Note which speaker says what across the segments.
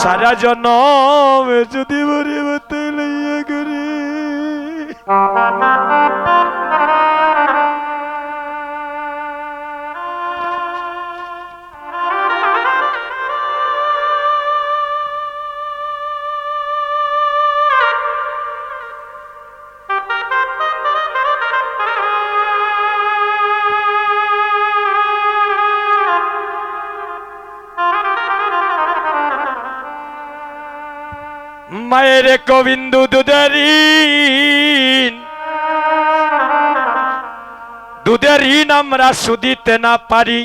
Speaker 1: সারা জনম যদি মরে মতে লইয়া করে মায়ের কবিন্দু ঋণ দুধের ঋণ আমরা সুদিতে না পারি।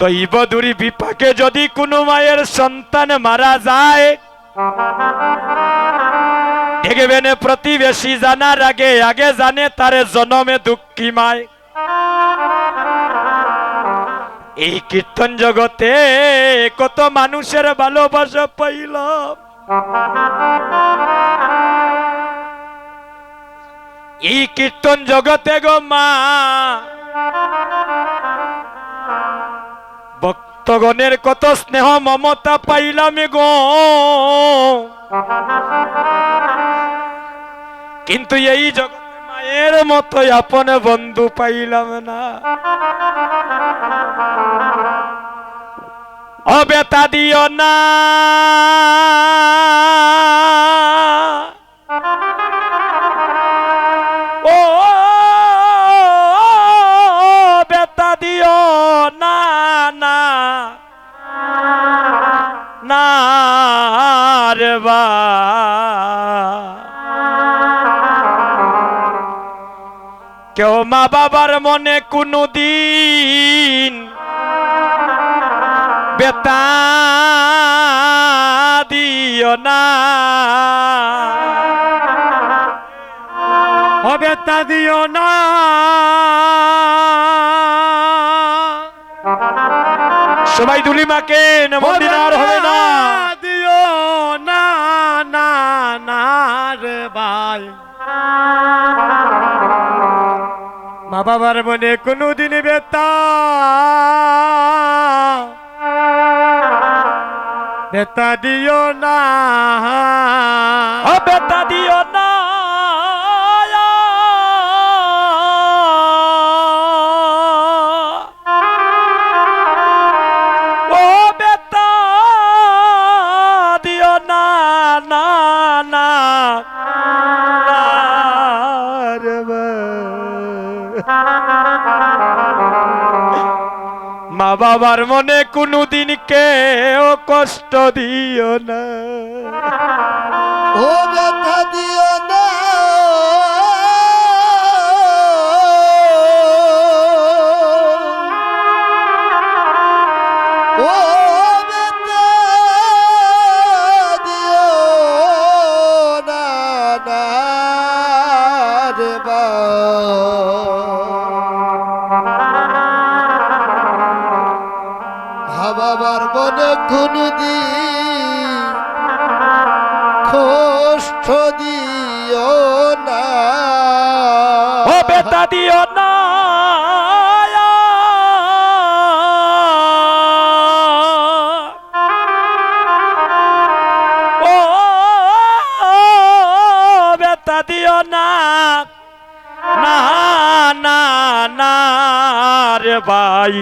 Speaker 1: দৈব দুরি বিপাকে যদি কোনো মায়ের সন্তান মারা যায় প্রতিবেশী জানার আগে আগে জানে তারে জনমে দুঃখী মায়। এই কীর্তন জগতে কত মানুষের ভালোবাসা পাইলাম। এই কীর্তন জগতে গো মা, ভক্তগণের কত স্নেহ মমতা পাইলাম গো। কিন্তু এই জগতে মায়ের মতো আপন বন্ধু পাইলাম না। অবেতা দিও না। ও বেতা দিও না না। না রে বা। কেউ মা বাবার মনে কোনো দিন বেতা দিও না। বেতা দিও না। সবাই দুলি মাকে মন্দির আর হবে না।
Speaker 2: দিও না না না, রে ভাই। মা বাবার মনে কোনোদিন বেতা বেতা দিও না
Speaker 1: ও বেতা দিও না মা বাবার মনে কোনোদিন কেউ কষ্ট দিও না।
Speaker 3: ও ব্যথা দিও না। কোনদিন কষ্ট দিও না
Speaker 1: ও বেতা দিও না। দিও না না না রে ভাই।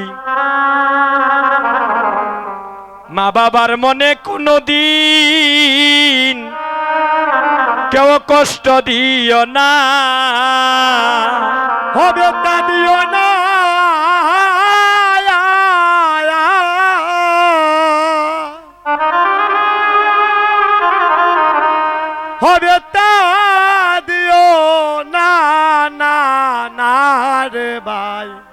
Speaker 1: মা বাবার মনে কোনো দিন কেউ কষ্ট দিও না।
Speaker 2: হবে তা দিও না। হবে তা দিও না না রে ভাই।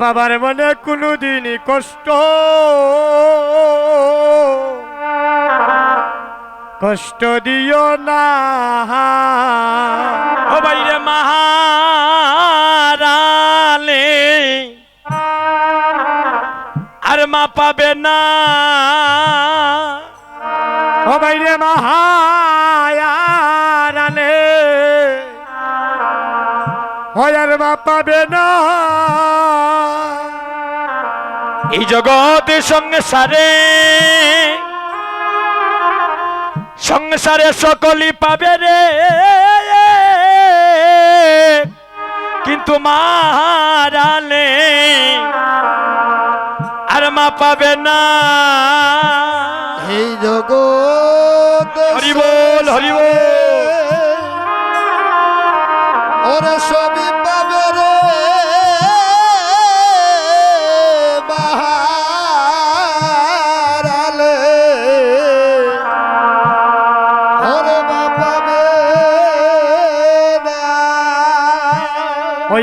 Speaker 2: বাবার মনে কোনোদিন কষ্ট। কষ্ট দিও না।
Speaker 1: ও বাইরে মাহারালে আর মা পাবে না।
Speaker 2: ও বাইরে মহায়ারানে হয়ার মা পাবে না।
Speaker 1: এই জগৎ সংসারে সংসারে সকলই পাবে রে কিন্তু মারালে আর মা পাবে না
Speaker 3: এই জগৎ
Speaker 1: হরি বল, হরি বল।
Speaker 3: ওরে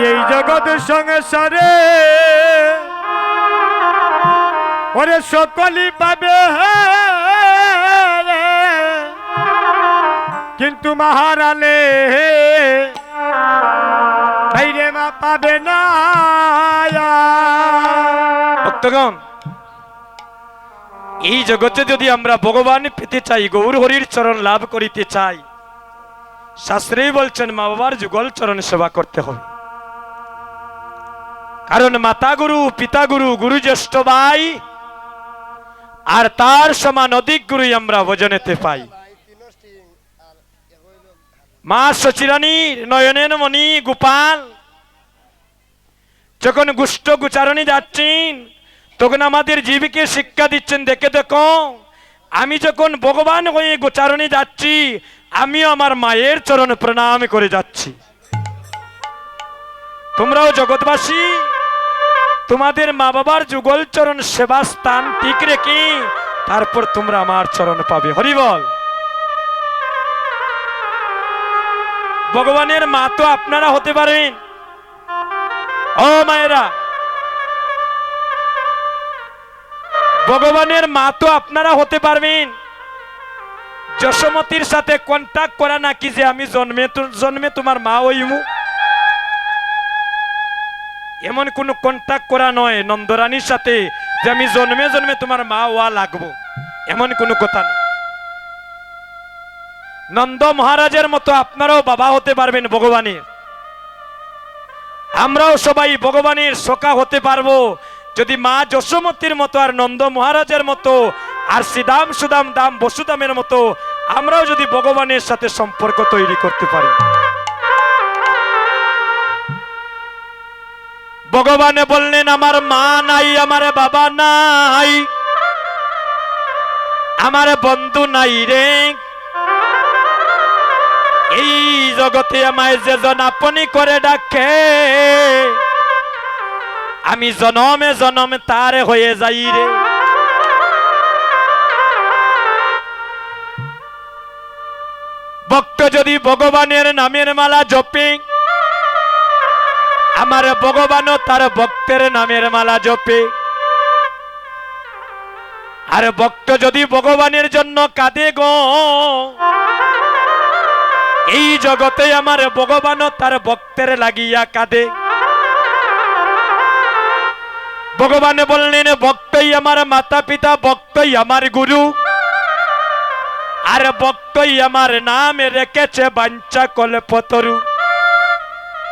Speaker 2: এই জগৎ সংসারে ওরে সকলই পাবে, কিন্তু মহারালে বাইরে মা পাবে না।
Speaker 1: ভক্তগণ, এই জগতে যদি আমরা ভগবান পেতে চাই, গৌর হরির চরণ লাভ করিতে চাই, শাস্ত্রেই বলছেন মা বাবার যুগল চরণ সেবা করতে হবে। কারণ মাতা গুরু পিতা গুরু গুরু জ্যেষ্ঠ ভাই, আর তার সমান অধিক গুরুই আমরা ভজনেতে পাই। মা সচিরানী, নয়নের মণি, গোপাল, যখন গুষ্ঠ গুচারণে যাচ্ছেন, তখন আমাদের জীবকে শিক্ষা দিচ্ছেন, দেখে দেখো, আমি যখন ভগবান হয়ে গোচারণে যাচ্ছি, আমিও আমার মায়ের চরণ প্রণাম করে যাচ্ছি। তোমরাও জগৎবাসী, তোমাদের মা বাবার যুগল চরণ সেবা স্থান ঠিক রেখে তারপর তোমরা আমার চরণ পাবে। হরিবল ভগবানের মা তো আপনারা হতে পারেন। ও মায়েরা, ভগবানের মা তো আপনারা হতে পারবেন। যশোমতির সাথে কন্টাক্ট করা নাকি যে আমি জন্মে জন্মে তোমার মা হইমু? এমন কোন কন্টাক্ট করা নয় নন্দরানীর সাথে যে আমি জন্মে জন্মে তোমার মা হওয়া লাগবো। এমন কোনো কথা নয়। নন্দ মহারাজের মতো আপনারাও বাবা হতে পারবেন ভগবানের আমরাও সবাই ভগবানের সখা হতে পারব। যদি মা যশোমতির মতো আর নন্দ মহারাজের মতো আর শ্রীদাম সুদাম দাম বসুদামের মতো আমরাও যদি ভগবানের সাথে সম্পর্ক তৈরি করতে পারি। ভগবানে বললেন, আমার মা নাই, আমার বাবা নাই। আমার বন্ধু নাই রে। এই জগতে আমায় যেজন আপনি করে ডাকে, আমি জনমে জনমে তারে হয়ে যাই রে। ভক্ত যদি ভগবানের নামের মালা জপে আমার ভগবানও তার ভক্তের নামের মালা জপে। আর ভক্ত যদি ভগবানের জন্য কাঁদে গো, এই জগতে আমার ভগবানও তার ভক্তের লাগিয়া কাঁদে। ভগবান বললেন, ভক্তই আমার মাতা পিতা ভক্তই আমার গুরু, আর ভক্তই আমার নাম রেখেছে বাঞ্চা কল্পতরু